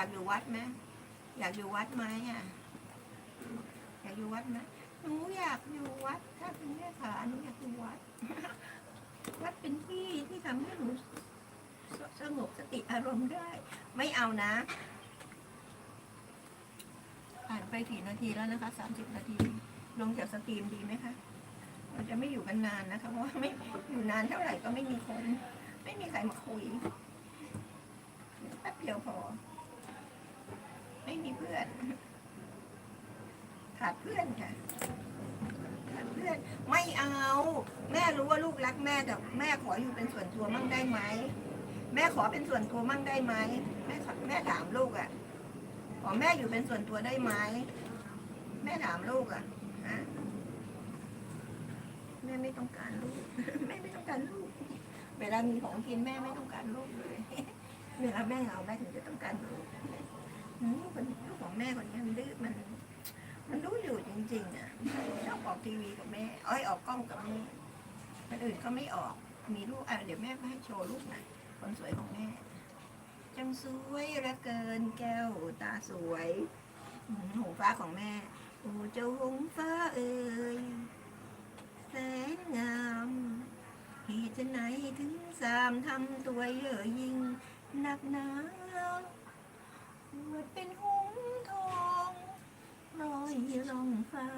อยากอยู่วัดไหมอยากอยู่วัดไหมอะอยากอยู่วัดไหมหนูอยากอยู่วัด ถ้าคุณแม่ขาหนูอยากอยู่วัด วัดเป็นที่ที่ทำให้หนูสสงบสติอารมณ์ได้ ไม่เอานะ ผ่านไปกี่นาทีแล้วนะคะสามสิบนาที ลงจากสตรีมดีไหมคะเราจะไม่อยู่กันนานนะคะเพราะว่าไม่อยู่นานเท่าไหร่ก็ไม่มีคน ไม่มีใครมาคุยแป๊บเดียวพอ ไม่มีเพื่อน ขาดเพื่อนค่ะขาดเพื่อน ไม่เอา แม่รู้ว่าลูกรักแม่แต่แม่ขออยู่เป็นส่วนตัวมั่งได้ไหมแม่ขอเป็นส่วนตัวมั่งได้ไหมแม่แม่ถามลูกอะ่ะขอแม่อยู่เป็นส่วนตัวได้ไหมแม่ถามลูกอะ่ะฮะแม่ไม่ต้องการลูกแม่ไม่ต้องการลูก เวลามีของกินแม่ไม่ต้องการลูกเลยเวลาแม่เหงาแม่ถึงจะต้องการลูกอืมคนลูกของ แม่คนนี้มันดื้อมัน มันรู้อยู่จริงๆอะชอบออกทีวีกับแม่ เอ้ยออกกล้องกับแม่คนอื่นก็ไม่ออก มีลูกอะเดี๋ยวแม่ให้โชว์ลูกหน่อยคนสวยของแม่ จังสวยเหลือเกินแก้วตาสวยหูฟ้าของแม่โอ้เจ้าหงฟ้าเอ่ยแสนงามเหตุไฉนถึงสามทำตัวเย่อยิ่งหนักหนา ปวดเป็นหงทองรอยร่องฟ้า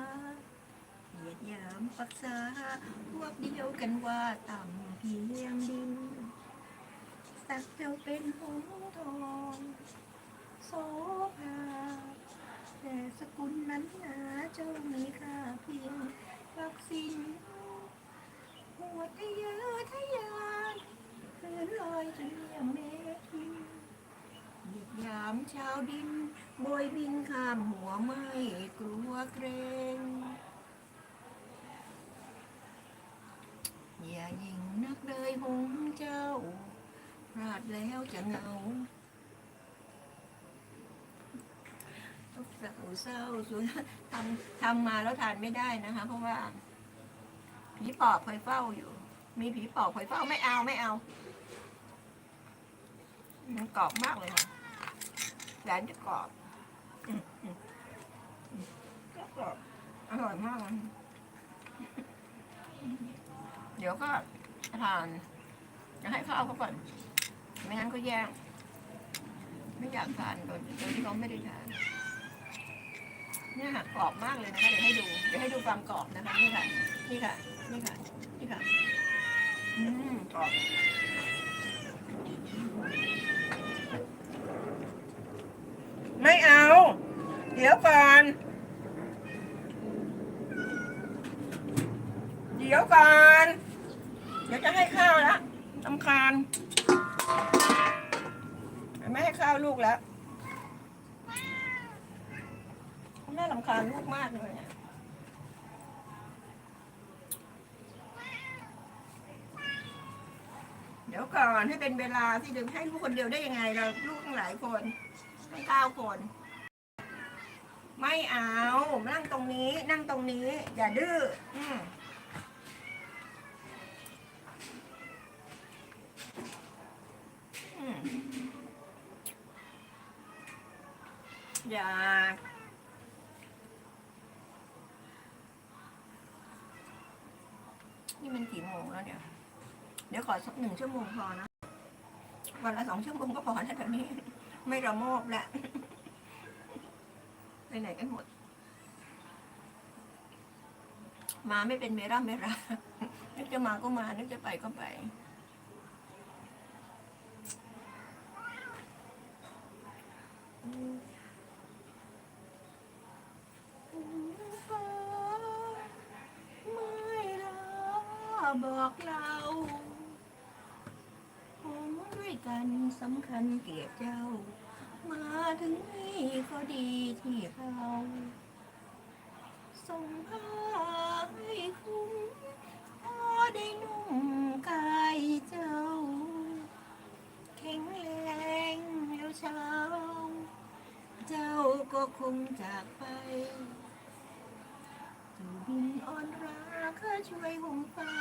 เหยียดยามปักษาพวกเดียวกันว่าต่ำเพียงดิน สักเจ้าเป็นหงทองโสภาแต่สกุลนั้นหนาเจ้ามีค่าเพียงวักสินหัวทะเยอทะยานเลื่อนลอยจนเลี่ยมเมฆ หยียดยามชาวดินโบยบินข้ามหัวไม่กลัวเกรงอย่ายิงนักเลยหงเจ้าพลาดแล้วจะเหงาเศร้าเศร้าสุดทำทำมาแล้วทานไม่ได้นะคะ เพราะว่าผีปอบคอยเฝ้าอยู่ มีผีปอบคอยเฝ้าไม่เอาไม่เอา มันกรอบมากเลยค่ะแสนจะกรอบอืมอืมอืมก็กรอบอร่อยมากเลยเดี๋ยวก็ทานจะให้ข้าวเขาก่อนไม่งั้นก็แย่งไม่อยากทานโดยโดยที่เขาไม่ได้ทานเนี่ยค่ะกรอบมากเลยนะคะเดี๋ยวให้ดูเดี๋ยวให้ดูความกรอบนะคะนี่ค่ะนี่ค่ะนี่ค่ะนี่ค่ะอืมกรอบ ไม่เอา เดี๋ยวก่อน เดี๋ยวก่อน เดี๋ยวจะให้ข้าวแล้วลำคาญไม่ให้ข้าวลูกแล้วแม่ลำคาญลูกมากเลยเดี๋ยวก่อนให้เป็นเวลาที่ดึงให้ลูกคนเดียวได้ยังไงเราลูกตั้งหลายคน เก้าคน ไม่เอา นั่งตรงนี้ นั่งตรงนี้ อย่าดื้ออืมอืมอย่านี่มันกี่โมงแล้วเนี่ย เดี๋ยวขอสักหนึ่งชั่วโมงพอนะ วันละสองชั่วโมงก็พอแล้วตอนนี้ ไม่ระโมบแล้วไปไหนกันหมด มาไม่เป็นเมร่าเมร่านึกจะมาก็มา นึกจะไปก็ไปไม่ลาบอกเรา กันสำคัญเกียรติเจ้า มาถึงนี่ก็ดีที่เราส่งผ้าให้คุ้มพอได้นุ่งกายเจ้า แข็งแรงแล้วเช้า เจ้าก็คงจากไปสู่บินอ่อนราข้าช่วยหงฟ้า